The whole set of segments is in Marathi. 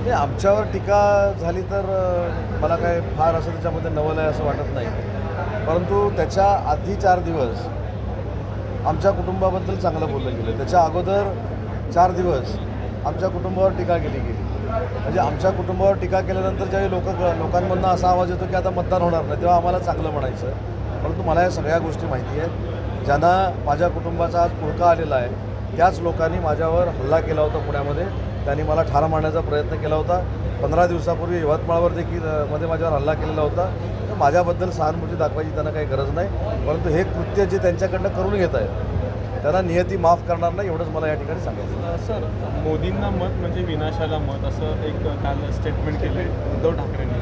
नाही आमच्यावर टीका झाली तर मला काय फार असं त्याच्यामध्ये नवल आहे असं वाटत नाही. परंतु त्याच्या आधी चार दिवस आमच्या कुटुंबाबद्दल चांगलं बोललं गेलं. त्याच्या अगोदर चार दिवस आमच्या कुटुंबावर टीका केली गेली. म्हणजे आमच्या कुटुंबावर टीका केल्यानंतर ज्यावेळी लोक लोकांमधनं असा आवाज येतो की आता मतदान होणार नाही तेव्हा आम्हाला चांगलं म्हणायचं. परंतु मला या सगळ्या गोष्टी माहिती आहेत. ज्यांना माझ्या कुटुंबाचा आज पुळका आलेला आहे त्याच लोकांनी माझ्यावर हल्ला केला होता पुण्यामध्ये. त्यांनी मला ठार मारण्याचा प्रयत्न केला होता. पंधरा दिवसापूर्वी यवतमाळवर देखील मध्ये माझ्यावर हल्ला केलेला होता. तर माझ्याबद्दल सहानुभूती दाखवायची त्यांना काही गरज नाही. परंतु हे कृत्य जे त्यांच्याकडनं करून घेत आहेत त्यांना नियती माफ करणार नाही एवढंच मला या ठिकाणी सांगायचं. सर मोदींना मत म्हणजे विनाशाला मत असं एक काल स्टेटमेंट केलं उद्धव ठाकरेंनी.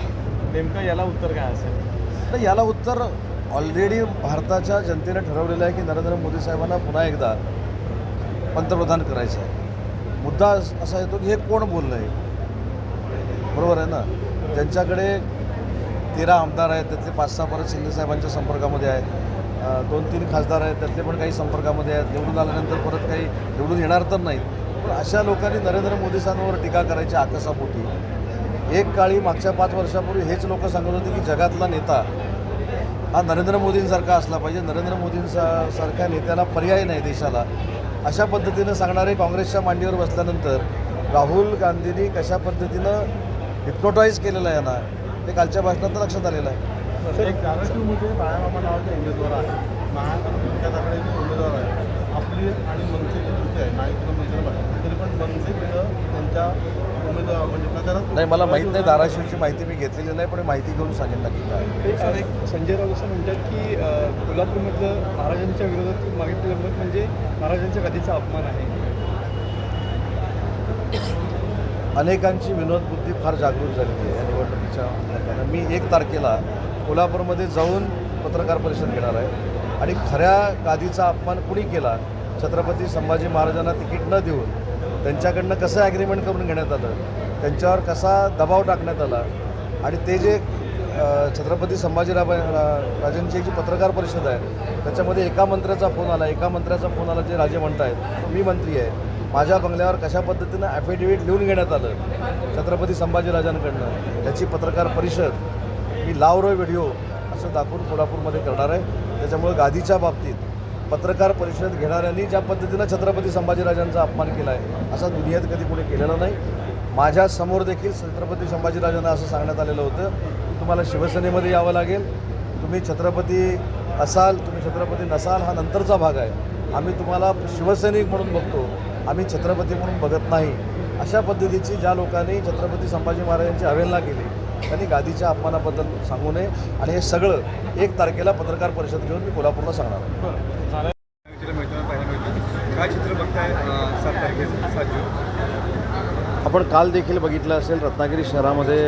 नेमकं याला उत्तर काय असेल? तर याला उत्तर ऑलरेडी भारताच्या जनतेने ठरवलेलं आहे की नरेंद्र मोदी साहेबांना पुन्हा एकदा पंतप्रधान करायचं आहे. मुद्दा असा येतो की हे कोण बोललं आहे बरोबर आहे ना? त्यांच्याकडे तेरा आमदार आहेत त्यातले पाच सहा परत शिंदेसाहेबांच्या संपर्कामध्ये आहेत. दोन तीन खासदार आहेत त्यातले पण काही संपर्कामध्ये आहेत. निवडून आल्यानंतर परत काही निवडून येणार तर नाही पण अशा लोकांनी नरेंद्र मोदी साहेबांवर टीका करायची आकसापोटी. एक काळी मागच्या पाच वर्षापूर्वी हेच लोक सांगत होते की जगातला नेता हा नरेंद्र मोदींसारखा असला पाहिजे. नरेंद्र मोदींसा सारख्या नेत्याला पर्याय नाही देशाला. अशा पद्धतीनं सांगणारे काँग्रेसच्या मांडीवर बसल्यानंतर राहुल गांधींनी कशा पद्धतीनं हिप्नोटाईज केलेलं आहे यांना ते कालच्या भाषणात लक्षात आलेलं आहे. धाराशिवमध्ये नावाचे उमेदवार आहे. उमेदवार आहे. आपली आणि मनसेची आहे. नाईक मंत्री त्यांच्या उमेदवार म्हणजे नाही मला माहीत नाही धाराशिवची माहिती मी घेतलेली नाही पण माहिती घेऊन सांगेन नक्की काय ते सर एक संजय राऊत असं म्हणतात की कोल्हापूरमधलं महाराजांच्या विरोधात मागितलेलं मत म्हणजे महाराजांच्या कधीचा अपमान आहे. अनेकांची विनोद बुद्धी फार जागृत झालेली आहे या निवडणुकीच्या निमित्तानं. मी एक तारखेला कोल्हापूरमध्ये जाऊन पत्रकार परिषद घेणार आहे. आणि खऱ्या गादीचा अपमान कुणी केला? छत्रपती संभाजी महाराजांना तिकीट न देऊन त्यांच्याकडनं कसं ॲग्रीमेंट करून घेण्यात आलं त्यांच्यावर कसा दबाव टाकण्यात आला आणि ते जे छत्रपती संभाजीराव राजांची एक जी पत्रकार परिषद आहे त्याच्यामध्ये एका मंत्र्याचा फोन आला एका मंत्र्याचा फोन आला जे राजे म्हणत आहेत मी मंत्री आहे माझ्या बंगल्यावर कशा पद्धतीनं ॲफिडेव्हिट लिहून घेण्यात आलं छत्रपती संभाजीराजांकडनं त्याची पत्रकार परिषद मी लावरो व्हिडिओ असं दाखवून कोल्हापूरमध्ये करणार आहे त्याच्यामुळे गादीच्या बाबतीत पत्रकार परिषद घेणाऱ्यांनी ज्या पद्धतीनं छत्रपती संभाजीराजांचा अपमान केला आहे असा दुनियेत कधी कुणी केलेला नाही. माझ्यासमोर देखील छत्रपती संभाजीराजांना असं सांगण्यात आलेलं होतं तुम्हाला शिवसेनेमध्ये यावं लागेल तुम्ही छत्रपती असाल तुम्ही छत्रपती नसाल हा नंतरचा भाग आहे. आम्ही तुम्हाला शिवसैनिक म्हणून बघतो आम्ही छत्रपती म्हणून बघत नाही. अशा पद्धतीची ज्या लोकांनी छत्रपती संभाजी महाराजांची अवहेलना केली त्यांनी गादीच्या अपमानाबद्दल सांगू नये. आणि हे सगळं एक तारखेला पत्रकार परिषद घेऊन मी कोल्हापूरला सांगणार आहे. बरं. झालं. मैत्रिणी पाहायला मिळते. काय चित्र बघताय सात तारखेचं सात जून? आपण काल देखील बघितलं असेल रत्नागिरी शहरामध्ये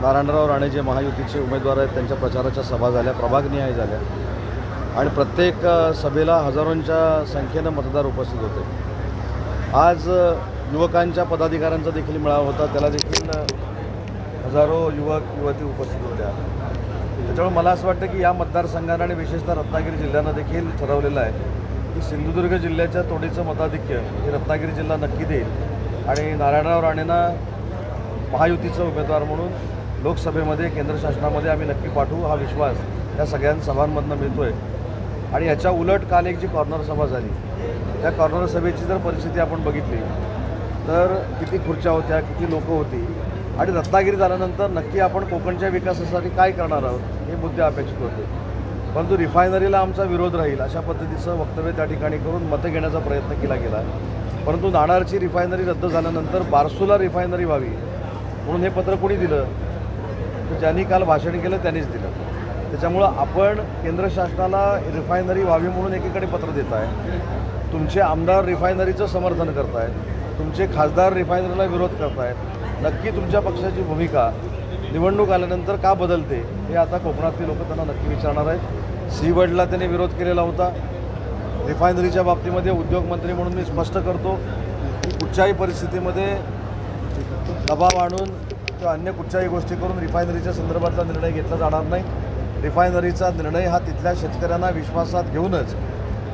नारायणराव राणे जे महायुतीचे उमेदवार आहेत त्यांच्या प्रचाराच्या सभा झाल्या प्रभागनिहाय झाल्या. आणि प्रत्येक सभेला हजारोंच्या संख्येनं मतदार उपस्थित होते. आज युवकांच्या पदाधिकाऱ्यांचा देखील मेळावा होता. त्याला देखील हजारो युवक युवती उपस्थित होत्या. त्याच्यामुळे मला असं वाटतं की या मतदारसंघानं आणि विशेषतः रत्नागिरी जिल्ह्यानं देखील ठरवलेलं आहे की सिंधुदुर्ग जिल्ह्याच्या तोडीचं मताधिक्य हे रत्नागिरी जिल्हा नक्की देईल. आणि नारायणराव राणेंना महायुतीचं उमेदवार म्हणून लोकसभेमध्ये केंद्र शासनामध्ये आम्ही नक्की पाठवू हा विश्वास या सगळ्या सभांमधनं मिळतो आहे आणि याच्या उलट काल एक जी कॉर्नर सभा झाली त्या कॉर्नर सभेची जर परिस्थिती आपण बघितली तर किती खुर्च्या होत्या किती लोकं होती आणि रत्नागिरी झाल्यानंतर नक्की आपण कोकणच्या विकासासाठी काय करणार आहोत हे मुद्दे अपेक्षित होते. परंतु रिफायनरीला आमचा विरोध राहील अशा पद्धतीचं वक्तव्य त्या ठिकाणी करून मतं घेण्याचा प्रयत्न केला गेला. परंतु नाणारची रिफायनरी रद्द झाल्यानंतर बारसूला रिफायनरी व्हावी म्हणून हे पत्र कोणी दिलं? तर ज्यांनी काल भाषण केलं त्यांनीच दिलं. त्याच्यामुळं आपण केंद्र शासनाला रिफायनरी व्हावी म्हणून एकीकडे पत्र देत आहे तुमचे आमदार रिफायनरीचं समर्थन करत आहेत तुमचे खासदार रिफायनरीला विरोध करत आहेत नक्की तुमच्या पक्षाची भूमिका निवडणूक आल्यानंतर का बदलते हे आता कोकणातली लोक त्यांना नक्की विचारणार आहेत. सीवडला त्यांनी विरोध केलेला होता. रिफायनरीच्या बाबतीमध्ये उद्योगमंत्री म्हणून मी स्पष्ट करतो की कुठच्याही परिस्थितीमध्ये दबाव आणून किंवा अन्य कुठच्याही गोष्टी करून रिफायनरीच्या संदर्भातला निर्णय घेतला जाणार नाही. रिफायनरीचा निर्णय हा तिथल्या शेतकऱ्यांना विश्वासात घेऊनच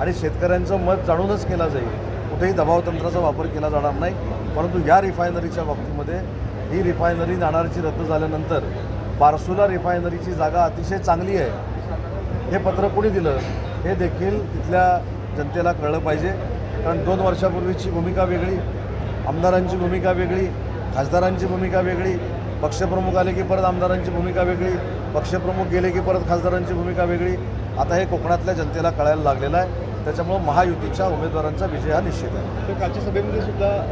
आणि शेतकऱ्यांचं मत जाणूनच केला जाईल. कुठेही दबावतंत्राचा वापर केला जाणार नाही. परंतु या रिफायनरीच्या बाबतीमध्ये ही रिफायनरी नाणारची रद्द झाल्यानंतर बारसुला रिफायनरीची जागा अतिशय चांगली आहे. हे पत्र कोणी दिलं? हे देखील तिथल्या जनतेला कळलं पाहिजे. कारण दोन वर्षापूर्वीची भूमिका वेगळी आमदारांची भूमिका वेगळी खासदारांची भूमिका वेगळी पक्षप्रमुख आले की परत आमदारांची भूमिका वेगळी पक्षप्रमुख गेले की परत खासदारांची भूमिका वेगळी. आता हे कोकणातल्या जनतेला कळायला लागलेलं आहे. त्याच्यामुळं महायुतीच्या उमेदवारांचा विजय हा निश्चित आहे. तर कालच्या सभेमध्ये सुद्धा